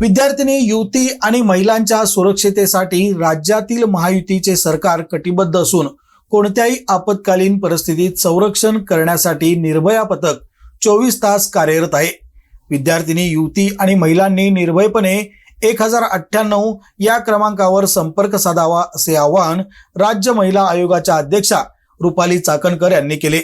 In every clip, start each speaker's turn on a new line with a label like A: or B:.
A: विद्यार्थिनी युवती आणि महिलांच्या सुरक्षितेसाठी राज्यातील महायुतीचे सरकार कटिबद्ध असून कोणत्याही आपत्कालीन परिस्थितीत संरक्षण करण्यासाठी निर्भया पथक चोवीस तास कार्यरत आहे. विद्यार्थिनी युवती आणि महिलांनी निर्भयपणे एक हजार अठ्ठ्याण्णव या क्रमांकावर संपर्क साधावा असे आवाहन राज्य महिला आयोगाच्या अध्यक्षा रुपाली चाकणकर यांनी केले.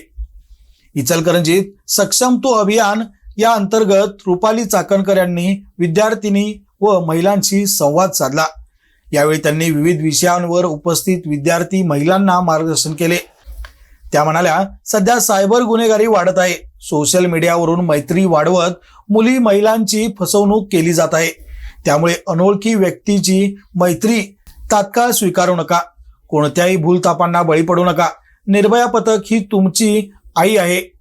A: इचलकरंजीत सक्षम तो अभियान या अंतर्गत रुपाली चाकणकर यांनी विद्यार्थिनी व महिलांशी संवाद साधला. यावेळी त्यांनी विविध विषयांवर उपस्थित विद्यार्थी महिलांना मार्गदर्शन केले. त्या म्हणाल्या सध्या सायबर गुन्हेगारी वाढत आहे. सोशल मीडियावरून मैत्री वाढवत मुली महिलांची फसवणूक केली जात आहे. त्यामुळे अनोळखी व्यक्तीची मैत्री तात्काळ स्वीकारू नका. कोणत्याही भूलतापांना बळी पडू नका. निर्भया पथक ही तुमची आई आहे.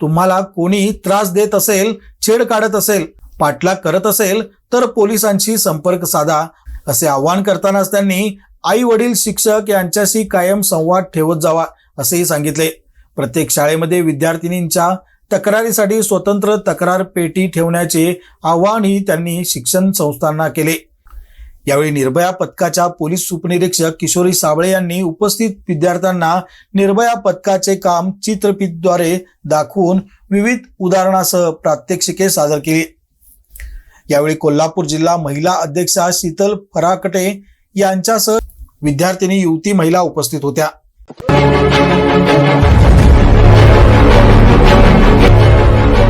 A: तुम्हाला कोणी त्रास देत असेल छेड काढत असेल पाठलाग करत असेल तर पोलिसांशी संपर्क साधा असे आवाहन करतानाच त्यांनी आई वडील शिक्षक यांच्याशी कायम संवाद ठेवत जावा असेही सांगितले. प्रत्येक शाळेमध्ये विद्यार्थिनींच्या तक्रारीसाठी स्वतंत्र तक्रार पेटी ठेवण्याचे आवाहनही त्यांनी शिक्षण संस्थांना केले. यावेळी निर्भया पथकाच्या पोलीस उपनिरीक्षक किशोरी साबळे यांनी उपस्थित विद्यार्थ्यांना निर्भया पथकाचे काम चित्रफितद्वारे दाखवून विविध उदाहरणासह प्रात्यक्षिके सादर केली. यावेळी कोल्हापूर जिल्हा महिला अध्यक्षा शीतल फराकटे यांच्यासह विद्यार्थिनी युवती महिला उपस्थित होत्या.